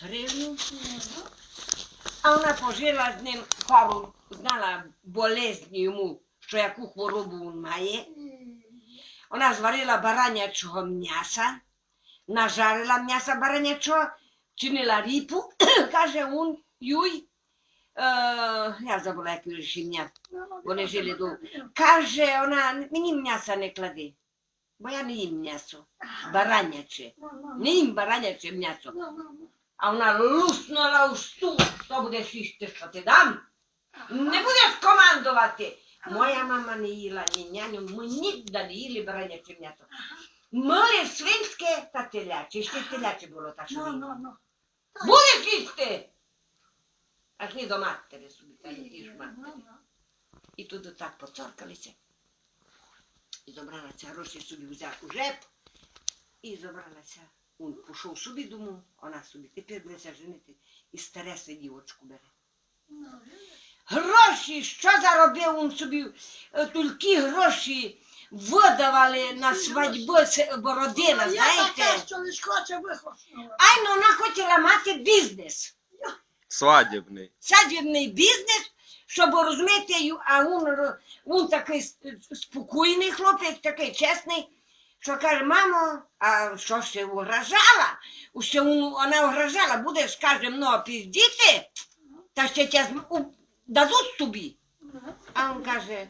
гривню. А вона пожила з ним пару, знала болезні йому, що яку хворобу він має. Вона зварила баранячого м'яса, нажарила м'яса баранячого, чинила ріпу, каже он, юй, е, я забула, як його ім'я, вони жили довго. Каже, вона, мені м'яса не клади, бо я не їм м'ясо, бараняче, не їм бараняче м'ясо. А вона луснула у стул, хто буде їсти, що ти дам? Не будеш командувати. Моя мама не їла ні няню, ми ніде не їли бараняче м'ясо. Моє свинське та теляче, ще теляче було так, що Ну, їла. Будеш їсти? Аж не до матері собі, та не ті ж матері. І туди так поцоркалися. І забралася гроші собі взяв у жеп. І забралася. Он пішов собі дому, вона собі. Тепер будеться женити. І стареса дівочку бере. Гроші, що заробив він собі, е, тільки гроші видавали на свадьбу це Бородина, знаєте? Ай, ну вона хотіла мати бізнес. Свадібний. садівний бізнес, щоб розуміти, а він, він такий спокійний хлопець, такий чесний, що каже, мамо, а що ще вражала? Ще він- вона вражала, будеш, каже, ну, піздіти, та ще у- дадуть тобі. А він каже,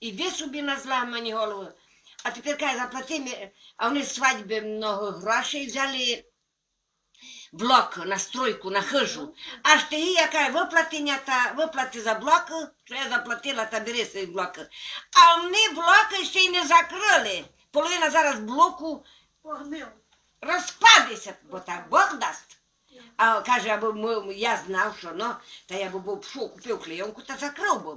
іди собі на зламані голову. А тепер каже, заплати мені, а вони свадьби много грошей взяли блок на стройку, на хижу. Аж ти яка виплатення та виплати за блок, що я заплатила та бери свої блоки. А вони блоки ще й не закрили. Половина зараз блоку розпадеться, бо так Бог дасть. А каже, аби ми, я знав, що ну, та я би був пішов, купив клейонку та закрив би.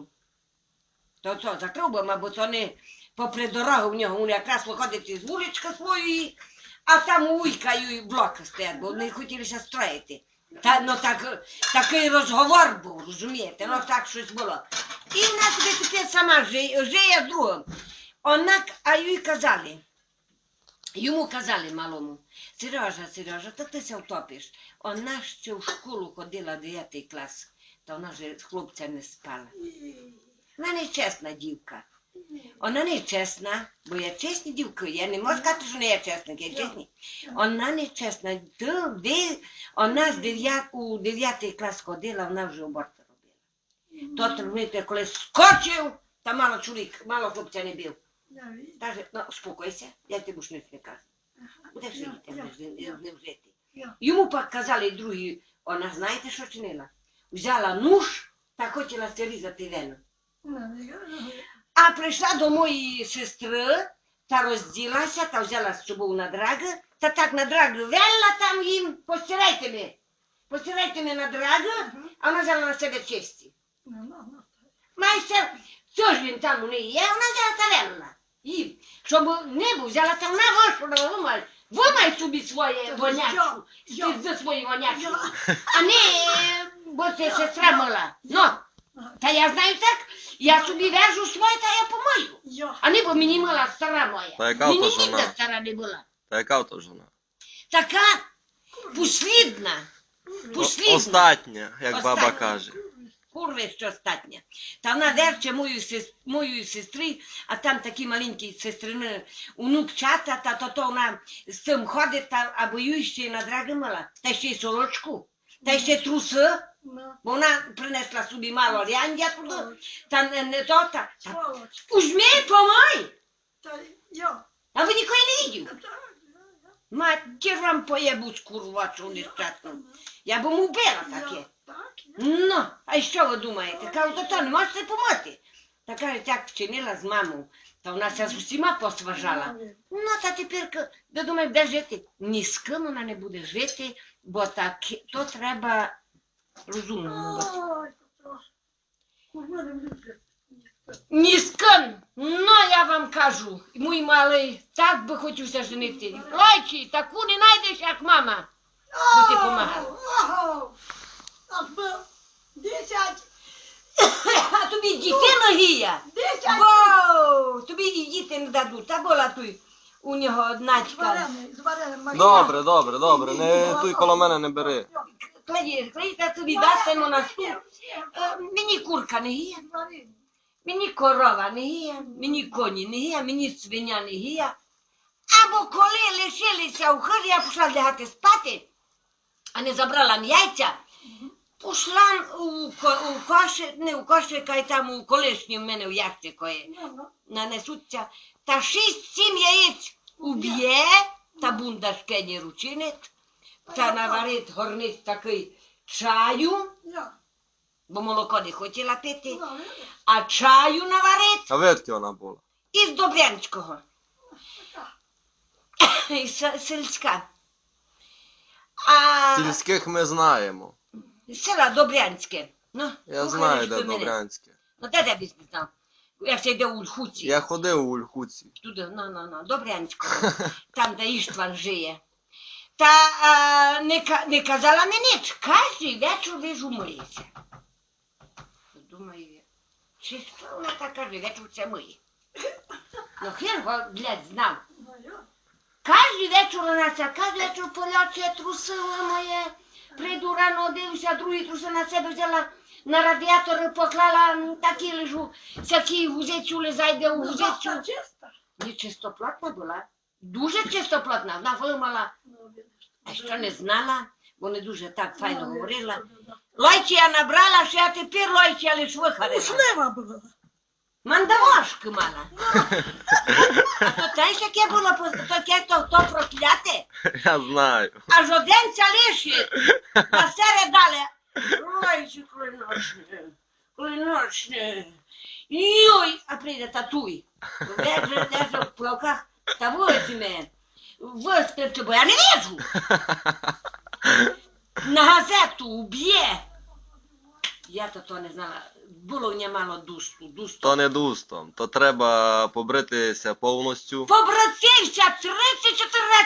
То що, закрив би, мабуть, вони попри дорогу в нього, він якраз виходить із вулички своєї, а там уйкаю і блоки стоять, бо вони хотілося строїти. Та, ну, так, такий розговор був, розумієте, ну так щось було. І вона собі тепер сама жиє, жиє з другом. Однак, а їй казали, йому казали малому, Сережа, Сережа, то ти ся втопиш. Вона ще в школу ходила 9 клас, та вона вже з хлопцями спала. Вона не чесна дівка. Вона не чесна, бо я чесні дівки. Я не можу сказати, що не є чесна, я чесні. Вона не чесна. Вона з 9, у 9 клас ходила, вона вже аборти робила. То, розумієте, коли скочив, та мало чоловік, мало хлопця не бив. Каже, ну, успокойся, я тобі ж не кажу. Будеш жити, з ним жити. Йому пак казали другі, вона знаєте, що чинила? Взяла нож та хотіла це різати вену. А прийшла до моєї сестри та розділася, та взяла з собою на драги, та так на драги вела там їм, постирайте мене, постирайте мене на драги, а вона взяла на себе честі. Майстер, що ж він там у неї є, вона взяла та вела. Їм, щоб не був, взяла та вона вишла, вимай, вимай собі своє вонячку, ти свої вонячку, а не, бо це сестра мила. Ну, та я знаю так, я собі вяжу своє, та я помою. А не бо мені мала стара моя. Та яка Мені ото ніде стара не була. Та яка то жона? Така послідна. Послідна. Остатня, як Остатня. баба каже. Курви, що остатня. Та вона дерче мою, сес- мою сестри, а там такі маленькі сестрини онукчата, та то, то вона з цим ходить, та, а бою ще й на драги мала. Та ще й сорочку, та ще труси, вона принесла собі мало ряння туди, та не, не то, та, та Узьми, помой! А ви ніколи не видів? Матір вам поєбуть курвачу нещасну. Я б му вбила таке. Ну, а що ви думаєте? Кажу, то то не можете помити. Та каже, як вчинила з мамою, та вона ся з усіма посважала. Ну, та тепер, ка- ви думаєте, де жити? Ні з ким вона не буде жити, бо так, то треба розумно бути. Ні з ким. Ну, я вам кажу, мій малий, так би хотівся женити. Лайчі, таку не знайдеш, як мама. Бо ти помагала. Десять! А тобі дітей гія. Десять! Воу, тобі і діти не дадуть. Та була той у нього. Марія. Добре, добре, добре. Не туй коло мене не бери. Кладі, кладіте тобі дастимо на стул. Е, Мені курка не гіє, мені корова не гіє, мені коні не гіє, мені свиня не гіє. Або коли лишилися у хирі, я пішла лягати спати, а не забрала ні пішла у, ко- у кошик, не у кошика, і там у колишній в мене в ящику є. Нанесуться та шість-сім яєць уб'є, та бунда бундашкені ручинить, та наварить горниць такий чаю, бо молоко не хотіла пити, а чаю наварить А видки вона була. із Добрянського. Із се- сільська. А Сільських ми знаємо. Села Добрянське. Ну, Я знаю, де. Добрянське. Ну, де б не знав? Як це йде у Льхуці. Я ходив у Ульхуці. Туди, ну, ну, ну, Добрянського, там, де Іштван жиє. Та а, не, ка- не казала мені, кожен вечір вижу миється. Думаю, чи що вона так каже, вечір це миє. Ну, хер його, блядь, знав. Кожен вечір вона це, кожен вечір поляче трусило моє. Прийду рано, дивлюся, другі труси на себе взяла, на радіатор поклала, такі лежу, всякі гузецю зайде у Ну, гузецю. Не чистоплотна була. Дуже чистоплотна. Вона вимала, Ну, а що не знала, бо не дуже так файно Ну, говорила. видиш, я набрала, що я тепер лойчі лиш вихарила. Ушлива була. Мандавошки мала. А то знаєш, яке було таке то, то прокляте? Я знаю. Аж один ця лишить. На серед дали. Лойчі клиночне, клиночне. Йой, а прийде татуй. Леже, леже в плавках, та вулиці мене. Вискрипти, бо я не вижу. На газету уб'є. Я то то не знала. Було немало дусту, дусту. То не дустом, то треба побритися повністю. Побратився,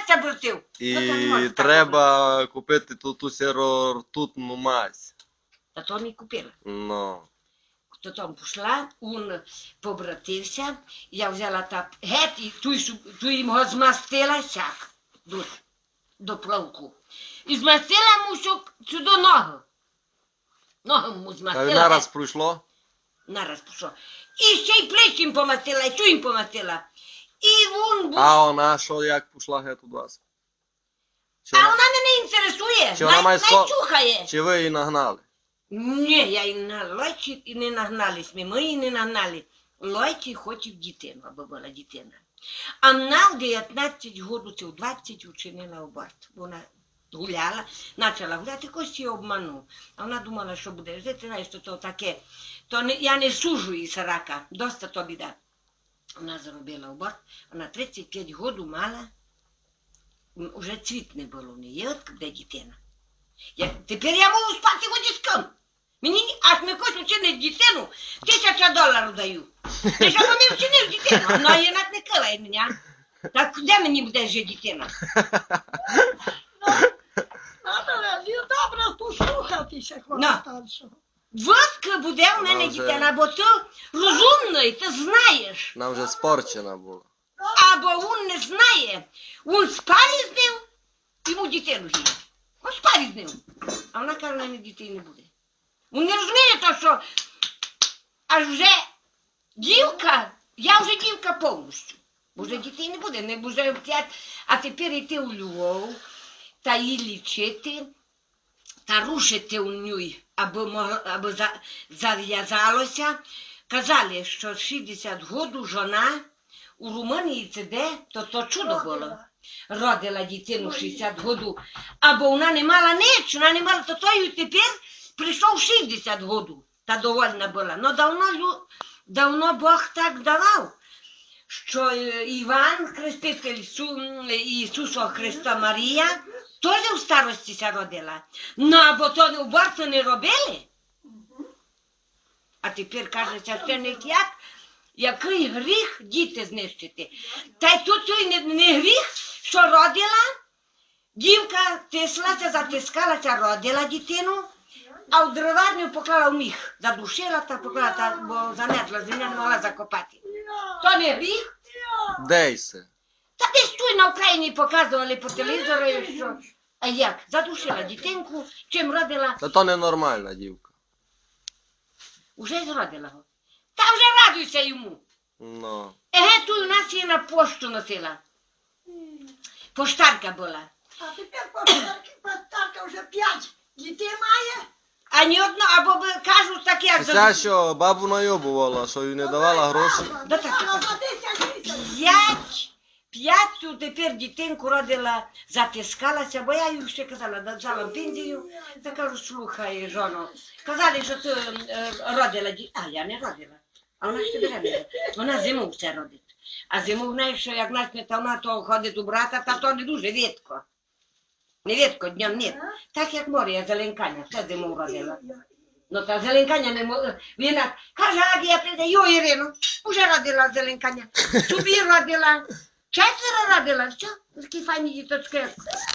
30-14 братів. І Ну, то так треба купити ту ту сірортутну мазь. Та то не купила. Ну. То там пішла, він побратився, я взяла та геть і ту, ту їм його змастила сяк до, до плавку. І змастила му сю- сюди ногу. Ногу му А змастила. він нараз пройшло? Нараз пішов. І ще й плечі їм помастила, і ту їм помастила. І він був. А вона що як пішла геть у вас? Чи, А вона- вона мене інтересує. Чи вона най, має найчухає. чи ви її нагнали? Ні, я і на лойчі і не нагнались ми, ми її не нагнали. Лойчі хотів дитину, аби була дитина. А вона в 19 років, в 20 учинила аборт. Вона гуляла, почала гуляти, когось її обманув. А вона думала, що буде жити, знаєш, що то таке. То не, я не сужу її сарака, доста то біда. Вона зробила аборт, вона 35 років мала, м, уже цвіт не було в неї, от де дитина. Я, тепер я можу спати водіском. Мені аж не хочу вчинити дитину, тисяча доларів даю. Ти що мені вчинив дитину? Ну, а інак не кивай мене. Так де мені буде вже дитина? Добре послухатися, На. старшого. Водка буде в мене Вона вже- дитина, бо ти розумний, ти знаєш. Вона вже спорчена була. Або він не знає. Він ним, йому дитину гіє. Він ним. А вона каже, в мене дітей не буде. Він не розуміє то, що аж вже дівка, я вже дівка повністю. Бо вже дітей не буде, не буде п'ять, а тепер йти у Львов та її лічити, та рушити у ній, аби за- зав'язалося. Казали, що 60 году жона у Румунії це де, то то чудо було. Родила дитину 60 году, або вона не мала ніч, вона не мала, то той тепер прийшов 60 году, та довольна була. Ну давно, давно Бог так давав, що е, Іван, Хреститель Ісу- Ісуса Христа Марія, теж в старості ся родила. Ну, або то уборцю не робили. А тепер каже священник, як? Який гріх діти знищити? Та й тут не, не гріх, що родила, дівка тислася, затискалася, родила дитину, а в древарню поклала в міх, задушила та поклала, та, бо занесла, земля не могла закопати. То не гріх, я. Та десь тут на Україні показували по телевізору, що. А як? Задушила дитинку, чим родила, Та то ненормальна дівка. уже зродила його. Та вже радуйся йому. Ну. Еге, тут у нас її на пошту носила. Поштарка була. А тепер поштарки, поштарка вже п'ять дітей має. А ні одно, або би кажуть так, як Ця що бабу найобувала, що їй не давала гроші. Да так, так, так. за 10. П'ять, п'ять тут тепер дитинку родила, затискалася, бо я їй ще казала, дала пензію. Та кажу, слухай, жоно. Казали, що ти е, родила ді- А я не родила. А вона ще беременна. Вона зиму все родить. А зиму, знаєш, що як начне, то вона то ходить у брата, та то не дуже рідко. Не рідко, днем ні. Так як море, зеленкання, все зиму родила. Ну та зеленкання не може. Він каже, а я прийде, йо, Ірину, уже родила зеленкання. Тобі родила. Четверо родила, все. Такі файні діточки.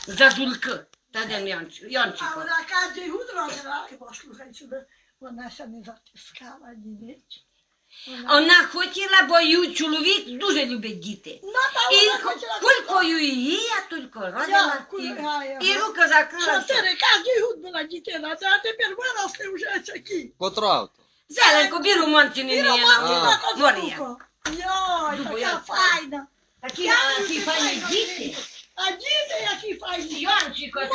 Зазульки. Та де Йончик. А вона кожен год робила, послухай сюди, вона ще не затискала ні ніч. Вона... Вона хотіла, бо її чоловік дуже любить діти. Ну, та І вона хотіла... кулькою її, а тільки родила. кулькою, І, і рука закрила. Чотири, кожен год була дитина, а тепер виросли вже такі. Потравте. Зеленку, біру монтини І не романтика козлуко. Йой, така я- файна. Такі, Я такі дуже файні файна діти. А діти які файні. Йончику, Мон-